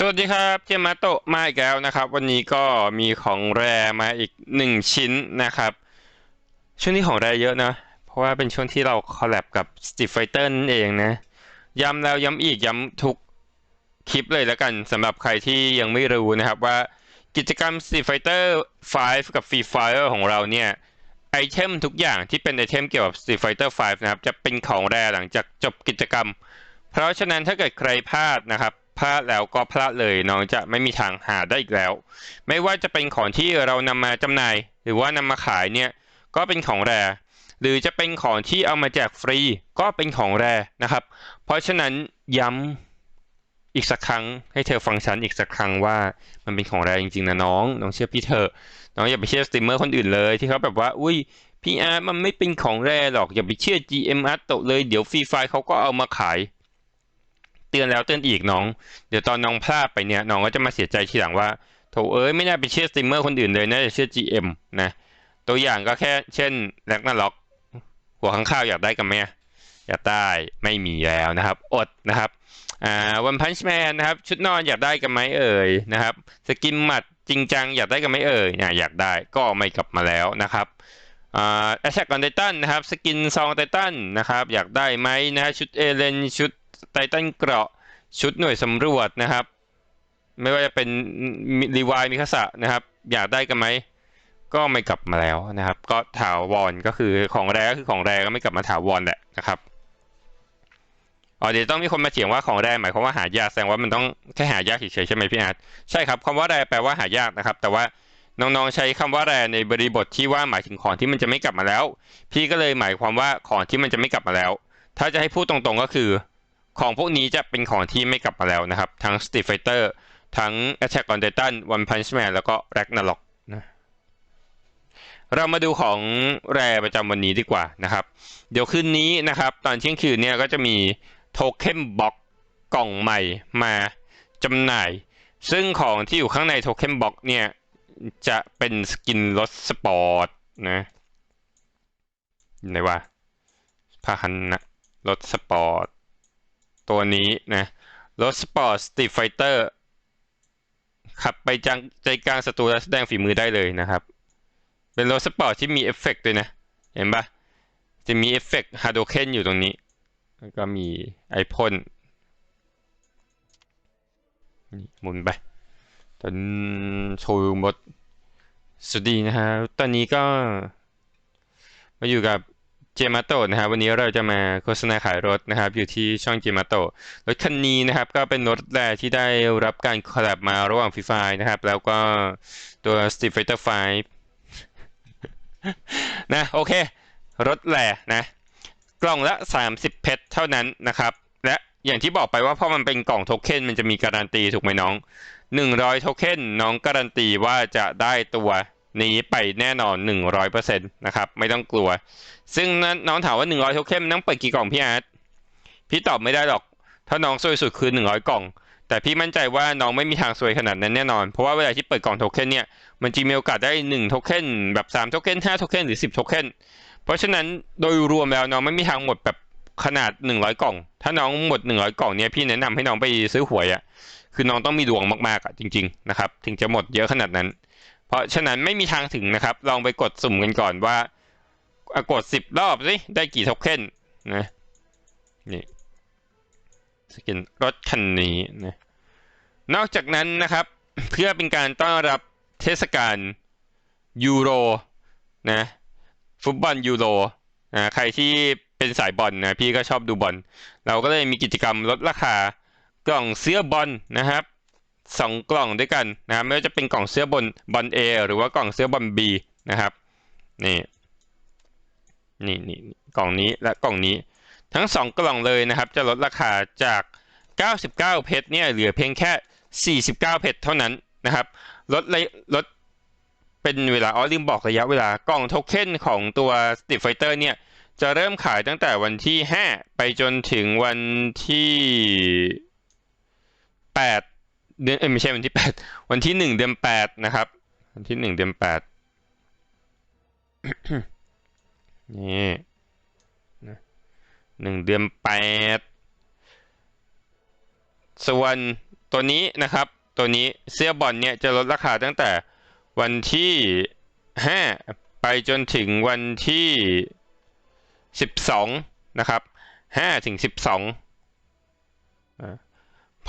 สวัสดีครับเจมาโตะมาอีกแล้วนะครับ วันนี้ก็มีของแรมาอีกหนึ่งชิ้นนะครับ ช่วงนี้ของแรเยอะนะ เพราะว่าเป็นช่วงที่เราคอลแลบกับ s t e e t Fighter นั่นเองนะ ย้ำแล้วย้ำอีกย้ำทุกคลิปเลยแล้วกันสำหรับใครที่ยังไม่รู้นะครับว่ากิจกรรม s t e e t Fighter 5 กับ Free Fire ของเราเนี่ยไอเทมทุกอย่างที่เป็นไอเทมเกี่ยวกับ s t e e t Fighter 5 นะครับ จะเป็นของแรหลังจากจบกิจกรรม เพราะฉะนั้นถ้าเกิดใครพลาดนะครับ พลาดแล้วก็พลาดเลยน้องจะไม่มีทางหาได้อีกแล้ว ไม่ว่าจะเป็นของที่เรานำมาจำหน่าย หรือว่านำมาขายเนี่ยก็เป็นของแรหรือจะเป็นของที่เอามาแจกฟรีก็เป็นของแรนะครับ เพราะฉะนั้นย้ำอีกสักครั้งให้เธอฟังฉันอีกสักครั้งว่ามันเป็นของแรจริงๆนะน้อง น้องเชื่อพี่เถอะน้องอย่าไปเชื่อสตรีมเมอร์คนอื่นเลยที่เขาแบบว่าอุ้ยพี่อาร์มันไม่เป็นของแรหรอกอย่าไปเชื่อ GM อาร์ตโตะเลยเดี๋ยวฟรีไฟเขาก็เอามาขาย เตือนแล้วเตือนอีกน้อง เดี๋ยวตอนน้องพลาดไปเนี่ยน้องก็จะมาเสียใจทีหลังว่าโถเอ้ยไม่น่าไปเชื่อสตรีมเมอร์คนอื่นเลยน่าจะเชื่อ GM นะตัวอย่างก็แค่เช่นแร็กนาล็อก หัวข้างข้าวอยากได้กันไหมอยากได้ไม่มีแล้วนะครับ อดนะครับอ่าวันพันช์แมนนะครับ ชุดนอนอยากได้กันไหมเอ่ยนะครับ สกินหมัดจริงจังอยากได้กันไหมเอ่ยเนี่ยอยากได้ก็ไม่กลับมาแล้วนะครับอ่าแอชแท็กออนไททันนะครับ สกินซองไททันนะครับ อยากได้ไหมนะชุดเอเลนชุด ไททันเกราะชุดหน่วยสำรวจนะครับ ไม่ว่าจะเป็นรีวายมิคาสะนะครับ อยากได้กันไหมก็ไม่กลับมาแล้วนะครับ ก็ถาวรก็คือของแรก็คือของแรก็ไม่กลับมาถาวรแหละนะครับอ๋อเดี๋ยวต้องมีคนมาเถียงว่าของแร่หมายความว่าหายากแสดงว่ามันต้องแค่หายากเฉยๆใช่ไหมพี่อาร์ตใช่ครับคำว่าแร่แปลว่าหายากนะครับ แต่ว่าน้องๆใช้คำว่าแร่ในบริบทที่ว่าหมายถึงของที่มันจะไม่กลับมาแล้ว พี่ก็เลยหมายความว่าของที่มันจะไม่กลับมาแล้ว ถ้าจะให้พูดตรงๆก็คือ ของพวกนี้จะเป็นของที่ไม่กลับมาแล้วนะครับ ทั้ง Street Fighter ทั้ง Attack on Titan One Punch Man แล้วก็ Ragnarok นะเรามาดูของแรประจำวันนี้ดีกว่านะครับ เดี๋ยวคืนนี้นะครับ ตอนเที่ยงคืนเนี่ยก็จะมีโทเค็นบ็อกกล่องใหม่มาจำหน่าย ซึ่งของที่อยู่ข้างในโทเค็นบ็อกเนี่ย จะเป็นสกินรถสปอร์ตนะไหนว่าพาหันนะรถสปอร์ต ตัวนี้นะรถสปอร์ตสตรีทไฟเตอร์ขับไปจังใจกลางศัตรูและแสดงฝีมือได้เลยนะครับ เป็นรถสปอร์ตที่มีเอฟเฟกต์ด้วยนะ เห็นปะจะมีเอฟเฟกต์ฮาร์โดเคนอยู่ตรงนี้ แล้วก็มีไอพ่นหมุนไปตอนโชว์หมดสวัสดีนะฮะตอนนี้ก็มาอยู่กับ เจมาโตนะครับ วันนี้เราจะมาโฆษณาขายรถนะครับ อยู่ที่ช่องเจมาโตรถคันนี้นะครับ ก็เป็นรถแรกที่ได้รับการคอลแลบมาระหว่างฟรีไฟนะครับ แล้วก็ตัว Street Fighter 5นะโอเค รถแหล่นะ กล่องละ 30 เพชรเท่านั้นนะครับ และอย่างที่บอกไปว่าเพราะมันเป็นกล่องโทเค็นมันจะมีการันตีถูกไหมน้อง 100 โทเค็นน้องการันตีว่าจะได้ตัว นี้ไปแน่นอน 100%นะครับ ไม่ต้องกลัว ซึ่งน้องถามว่า 100โทเค็นนต้องเปิดกี่กล่องพี่อาร์ตพี่ตอบไม่ได้หรอก ถ้าน้องซวยสุดคือ 100 กล่อง แต่พี่มั่นใจว่าน้องไม่มีทางซวยขนาดนั้นแน่นอน เพราะว่าเวลาที่เปิดกล่องโทเค็นเนี่ย มันจะมีโอกาสได้1โทเค็นแบบ3โทเค็น5โทเค็นหรือ 10โทเค็นเพราะฉะนั้นโดยรวมแล้วน้องไม่มีทางหมดแบบขนาด 100 กล่อง ถ้าน้องหมด 100 กล่องเนี่ยพี่แนะนำให้น้องไปซื้อหวยอะ่ะ คือน้องต้องมีดวงมากๆอะจริง ๆ นะครับ ถึงจะหมดเยอะขนาดนั้น เพราะฉะนั้นไม่มีทางถึงนะครับ ลองไปกดสุ่มกันก่อนว่ากด10รอบสิได้กี่โทเค็นนะนี่สกินรถคันนี้นะนอกจากนั้นนะครับ เพื่อเป็นการต้อนรับเทศกาลยูโรนะฟุตบอลยูโรนะใครที่เป็นสายบอลนะพี่ก็ชอบดูบอลเราก็เลยมีกิจกรรมลดราคากล่องเสื้อบอลนะครับ สองกล่องด้วยกันนะไม่ว่าจะเป็นกล่องเสื้อบอลบอลเอหรือว่ากล่องเสื้อบอลบีนะครับนี่นี่นี่กล่องนี้และกล่องนี้ ทั้งสองกล่องเลยนะครับ จะลดราคาจาก 99 เพชรเนี่ยเหลือเพียงแค่ 49 เพชรเท่านั้นนะครับลดเลยลดเป็นเวลาอ๋อลืมบอกระยะเวลากล่องโทเค็นของตัว Street Fighter เนี่ยจะเริ่มขายตั้งแต่วันที่ 5 ไปจนถึงวันที่ 8 เดือนเอ้ยไม่ใช่วันที่8วันที่1เดือน8นะครับ วันที่1เดือน8นี่นะหนึ่งเดือน8ส่วนตัวนี้นะครับ ตัวนี้เสื้อบอลเนี่ยจะลดราคาตั้งแต่วันที่5ไปจนถึงวันที่12นะครับ5ถึง12อ่า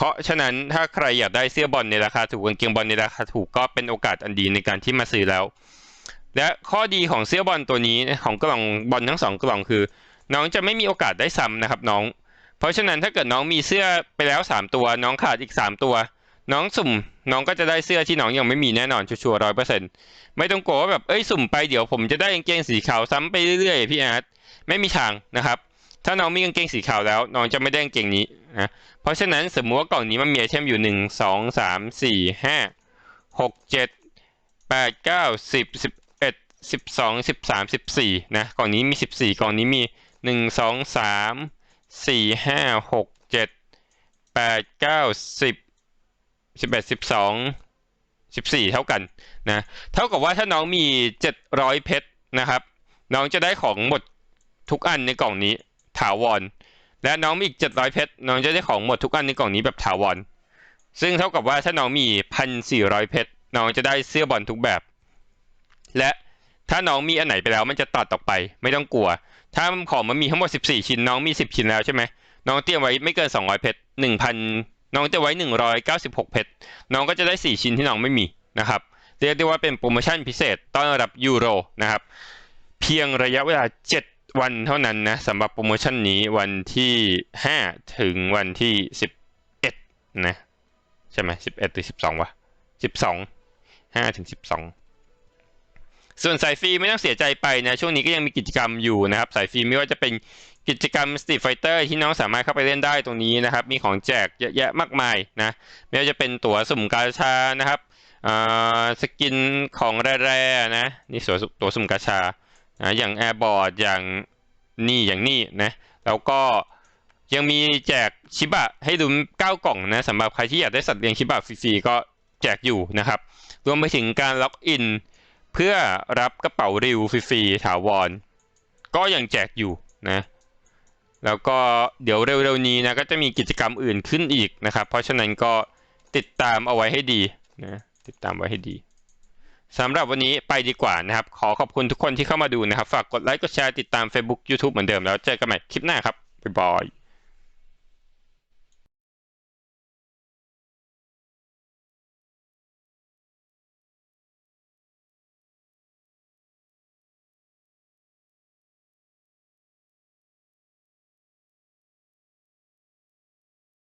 เพราะฉะนั้นถ้าใครอยากได้เสื้อบอลในราคาถูกกางเกงบอลในราคาถูกก็เป็นโอกาสอันดีในการที่มาซื้อแล้ว และข้อดีของเสื้อบอลตัวนี้ของกล่องบอลทั้งสองกล่องคือ น้องจะไม่มีโอกาสได้ซ้ำนะครับน้อง เพราะฉะนั้นถ้าเกิดน้องมีเสื้อไปแล้ว 3 ตัว น้องขาดอีก 3 ตัว น้องสุ่ม น้องก็จะได้เสื้อที่น้องยังไม่มีแน่นอนชัวร์ร้อยเปอร์เซ็นต์ไม่ต้องกลัวว่าแบบเอ้ยสุ่มไปเดี๋ยวผมจะได้กางเกงสีขาวซ้ำไปเรื่อยๆพี่อาร์ตไม่มีทางนะครับ ถ้าน้องมีกางเกงสีขาวแล้ว น้องจะไม่ได้กางเกงนี้นะเพราะฉะนั้นสมมติว่ากล่องนี้มันมีไอเทมอยู่หนึ่งสองสามสี่ห้าหกเจ็ดแปดเก้าสิบสิบเอ็ดสิบสองสิบสามสิบสี่นะกล่องนี้มีสิบสี่กล่องนี้มีหนึ่งสองสามสี่ห้าหกเจ็ดแปดเก้าสิบสิบเอ็ดสิบสองสิบสี่เท่ากันนะเท่ากับว่าถ้าน้องมีเจ็ดร้อยเพชรนะครับ น้องจะได้ของหมดทุกอันในกล่องนี้ ถาวร และน้องมีอีกเจ็ดร้อยเพชรน้องจะได้ของหมดทุกอันในกล่องนี้แบบถาวร ซึ่งเท่ากับว่าถ้าน้องมีพันสี่ร้อยเพชรน้องจะได้เสื้อบอลทุกแบบ และถ้าน้องมีอันไหนไปแล้วมันจะตัดออกไป ไม่ต้องกลัว ถ้าของมันมีทั้งหมดสิบสี่ชิ้นน้องมีสิบชิ้นแล้วใช่ไหมน้องเตรียมไว้ไม่เกินสองร้อยเพชรหนึ่งพันน้องจะไว้หนึ่งร้อยเก้าสิบหกเพชรน้องก็จะได้สี่ชิ้นที่น้องไม่มีนะครับเรียกได้ว่าเป็นโปรโมชั่นพิเศษต้อนรับยูโรนะครับ เพียงระยะเวลา 7 วันเท่านั้นนะสำหรับโปรโมชั่นนี้วันที่ 5 ถึงวันที่ 11 นะ ใช่ไหม11หรือ12 วะ 12 5 ถึง 12 ส่วนสายฟรีไม่ต้องเสียใจไปนะ ช่วงนี้ก็ยังมีกิจกรรมอยู่นะครับสายฟรีไม่ว่าจะเป็นกิจกรรม Street Fighter ที่น้องสามารถเข้าไปเล่นได้ตรงนี้นะครับ มีของแจกเยอะแยะมากมายนะ ไม่ว่าจะเป็นตั๋วสุ่มกาชานะครับสกินของแร่ๆนะ นี่ตัวตัวสุ่มกาชา นะอย่างแอร์บอร์ดอย่างนี่อย่างนี่นะแล้วก็ยังมีแจกชิบะให้ลุ้น9 กล่องนะสำหรับใครที่อยากได้สัตว์เลี้ยงชิบะฟรีๆก็แจกอยู่นะครับ รวมไปถึงการล็อกอิน เพื่อรับกระเป๋าริวฟรีๆถาวร ก็ยังแจกอยู่นะแล้วก็เดี๋ยวเร็วๆนี้นะก็จะมีกิจกรรมอื่นขึ้นอีกนะครับ เพราะฉะนั้นก็ติดตามเอาไว้ให้ดีนะติดตามไว้ให้ดี สำหรับวันนี้ไปดีกว่านะครับ ขอขอบคุณทุกคนที่เข้ามาดูนะครับ ฝากกดไลค์ กดแชร์ ติดตาม Facebook YouTube เหมือนเดิมแล้วเจอกันใหม่คลิปหน้าครับ บ๊ายบาย